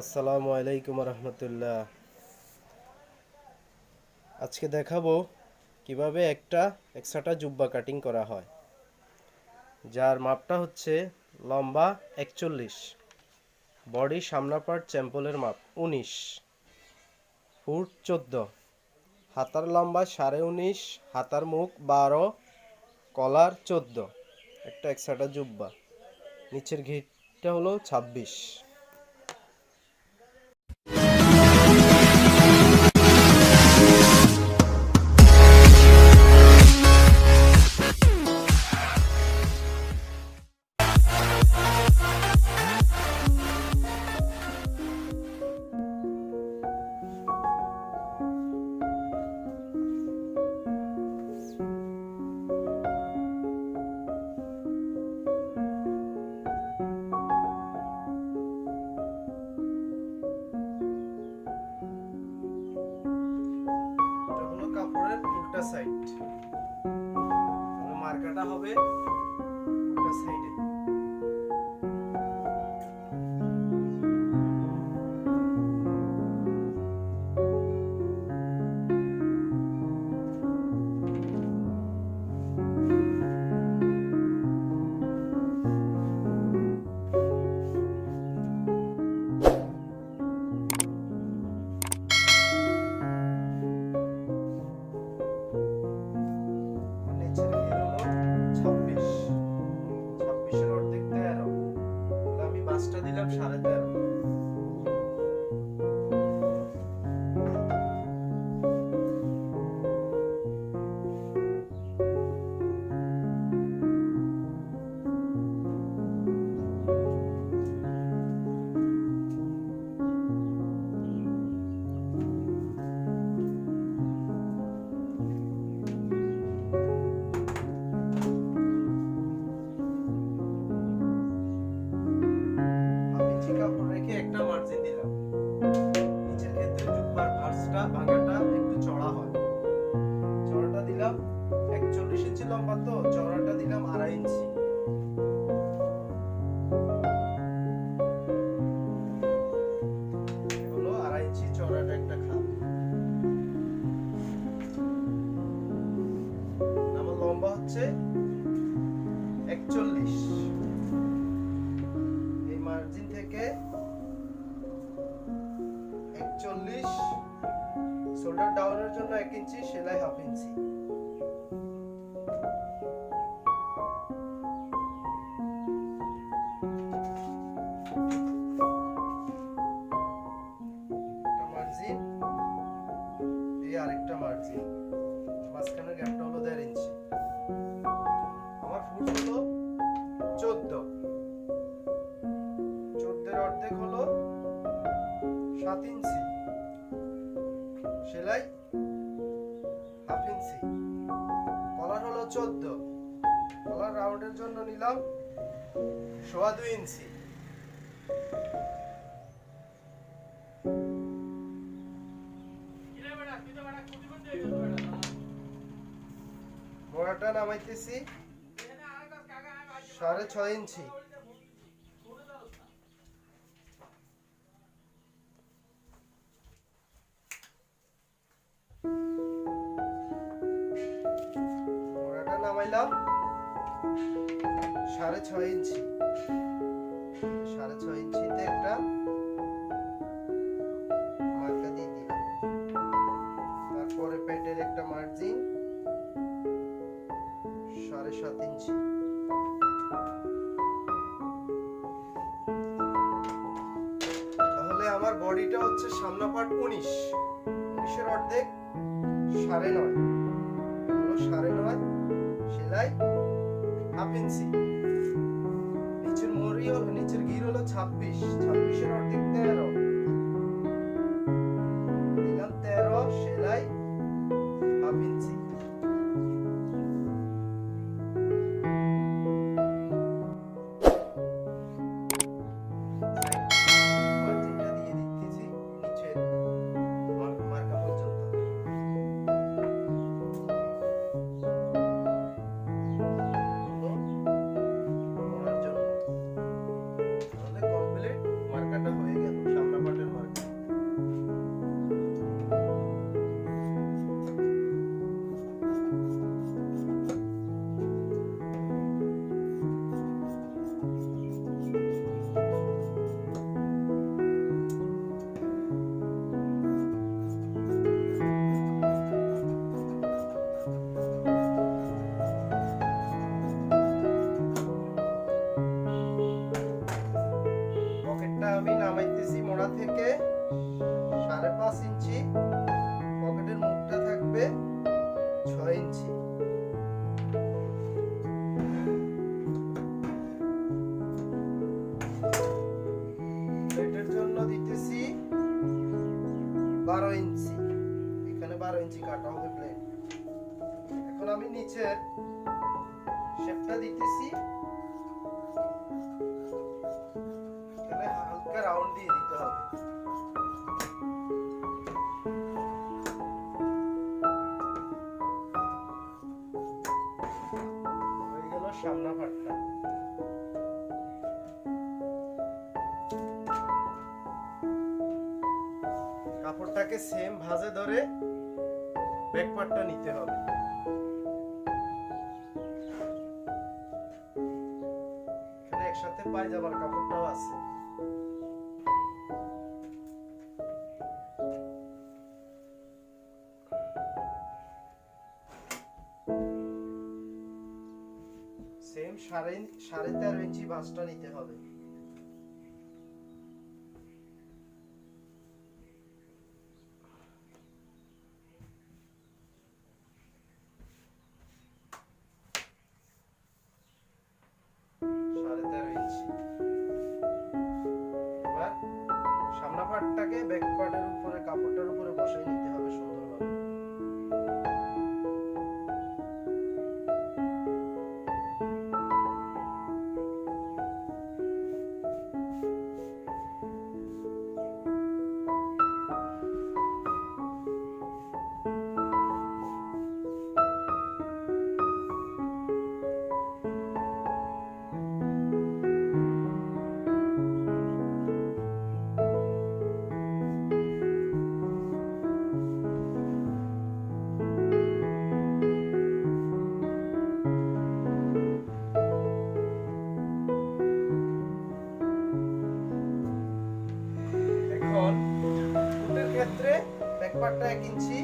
আসসালামু আলাইকুম রহমতুল্লাহ। আজকে দেখাবো কীভাবে একটা একসাটা জুব্বা কাটিং করা হয়, যার মাপটা হচ্ছে লম্বা একচল্লিশ, বডি সামনা পার্ট চ্যাম্পলের মাপ উনিশ, ফুট চোদ্দ, হাতার লম্বা সাড়ে উনিশ, হাতার মুখ বারো, কলার চোদ্দ, একটা একসাটা জুব্বা, নিচের ঘিটটা হলো ছাব্বিশ। রেখে একটা মার্জিন দিলাম। নিচের ক্ষেত্রে জুব্বার ভার্সটা ভাঙাটা একটু চড়া হয়। চড়াটা দিলাম একচল্লিশ ইঞ্চি লম্বা তো, চড়াটা দিলাম আড়াই ইঞ্চি। জন্য এক ইঞ্চি সেলাই হাফ নিলাম সোয়া দুই ইঞ্চি। মোড়াটা নামাইতেছি। সাড়ে ছয় ইঞ্চি। বডিটা হচ্ছে সামনা পার্ট উনিশ। উনিশের অর্ধেক সাড়ে নয়। সাড়ে নয়, সেলাই হাফ ইঞ্চি নিচের মরি হলো, নিচের গির হলো ছাব্বিশ ছাব্বিশের নামাইতেছি থেকে সাড়ে পাঁচ ইঞ্চি, পকেটের মুখটা থাকবে ছয় ইঞ্চি। প্লেটের জন্য দিতেছি বারো ইঞ্চি। এখানে বারো ইঞ্চি কাটা হবে প্লেট এখন আমি নিচের শেপটা দিতেছি। দিয়ে দিতে হবে। কাপড়টাকে সেম ভাঁজে ধরে নিতে হবে। একসাথে পায়জামার কাপড়টাও আছে। তেরো নিতে হবে। পার্টটা এক ইঞ্চি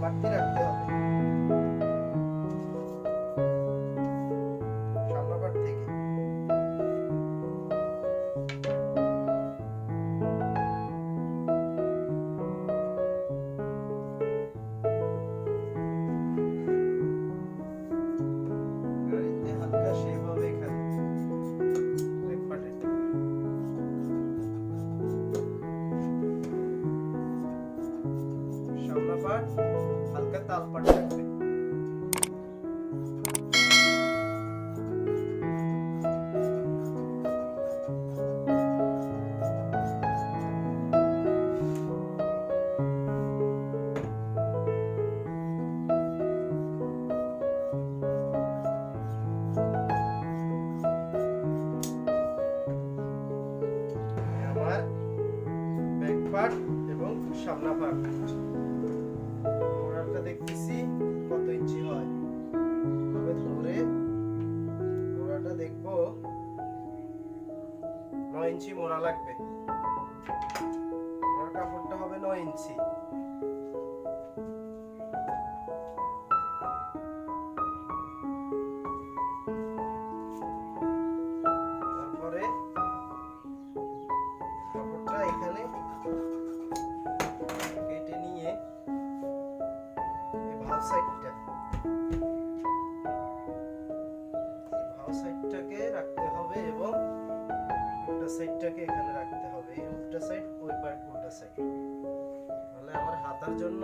বাড়তি রাখতে হবে। পার্ট দেখতেছি, কত ইঞ্চি হয়? তবে ধরে মোড়াটা দেখব। নয় ইঞ্চি মোড়া লাগবে। মোড়ার কাপড়টা হবে নয় ইঞ্চি। সাইডটাকে এখানে রাখতে হবে, এই উল্টা সাইড, ওই পার্ট উল্টা সাইড। তাহলে আমার হাতার জন্য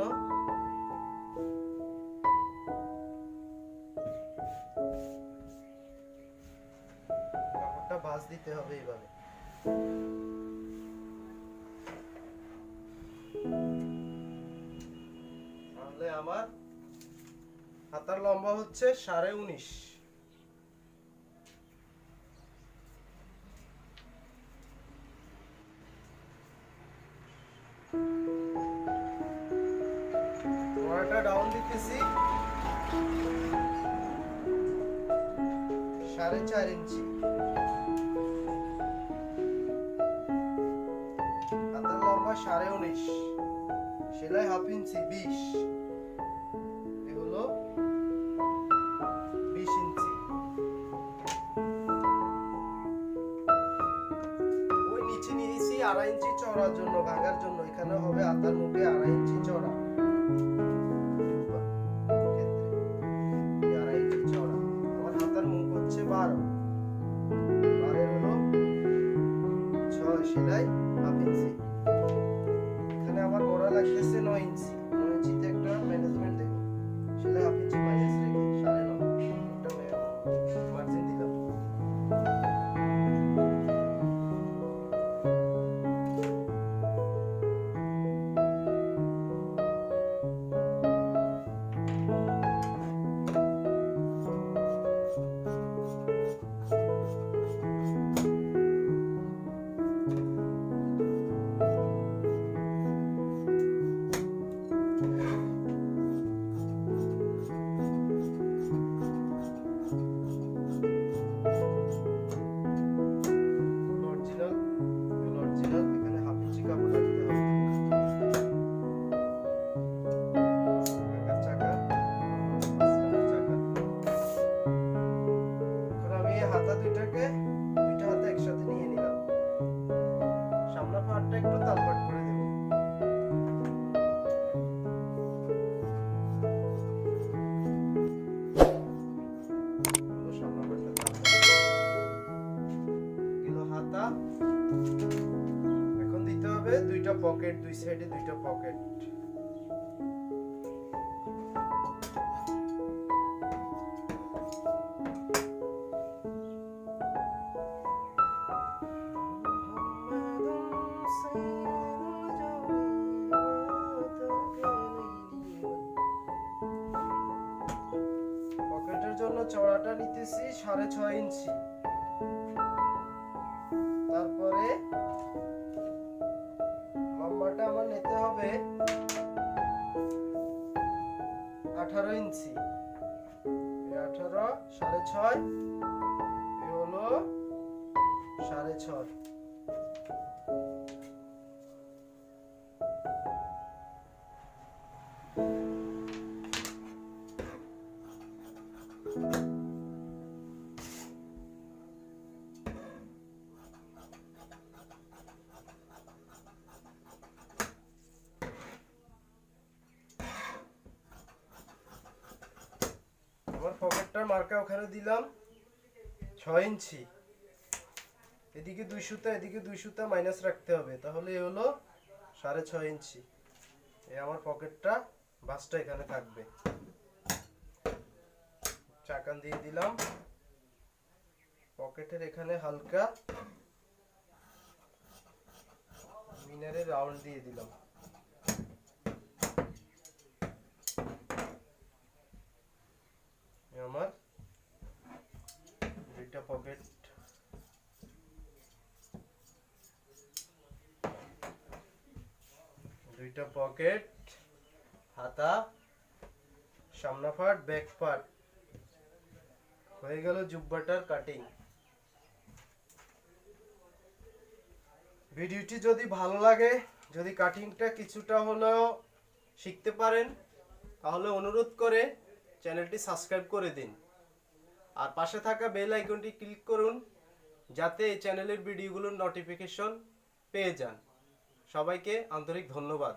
কাপড়টা ভাঁজ দিতে হবে এইভাবে। তাহলে আমার হাতার লম্বা হচ্ছে সাড়ে উনিশ। মোড়াটা ডাউন দিতেছি। সাড়ে চার ইঞ্চি। হাতার লম্বা সাড়ে উনিশ। সেলাই হাফ ইঞ্চি বিশ। ইঞ্চি। ওই নিচে নিয়েছি আড়াই ইঞ্চি চড়ার জন্য, ভাঙার জন্য। এখানে হবে হাতার মুখে আড়াই ইঞ্চি চড়া। experiência. দুই সাইডে দুইটা পকেট। পকেটের জন্য চড়াটা নিতেছি সাড়ে ছয় ইঞ্চি। ইঞ্চি আঠারো সাড়ে ছয়। এ হলো সাড়ে ছয়। আমার মার্কা ওখানে দিলাম। ছয় ইঞ্চি। এদিকে দুই সুতা, এদিকে দুই সুতা মাইনাস রাখতে হবে। তাহলে এ হলো সাড়ে ছয় ইঞ্চি। এ আমার পকেটটা বাসটা এখানে থাকবে। চাকান দিয়ে দিলাম। পকেটের এখানে হালকা মিনারের রাউন্ড দিয়ে দিলাম এই আমার দুইটা পকেট দুইটা পকেট হাতা সামনা পার্ট ব্যাক পার্ট হয়ে গেল জুব্বাটার কাটিং ভিডিওটি যদি ভালো লাগে, যদি কাটিংটা কিছুটা হলেও শিখতে পারেন, তাহলে অনুরোধ করে চ্যানেলটি সাবস্ক্রাইব করে দিন। আর পাশে থাকা বেল আইকনটি ক্লিক করুন, যাতে এই চ্যানেলের ভিডিওগুলোর নোটিফিকেশন পেয়ে যান। সবাইকে আন্তরিক ধন্যবাদ।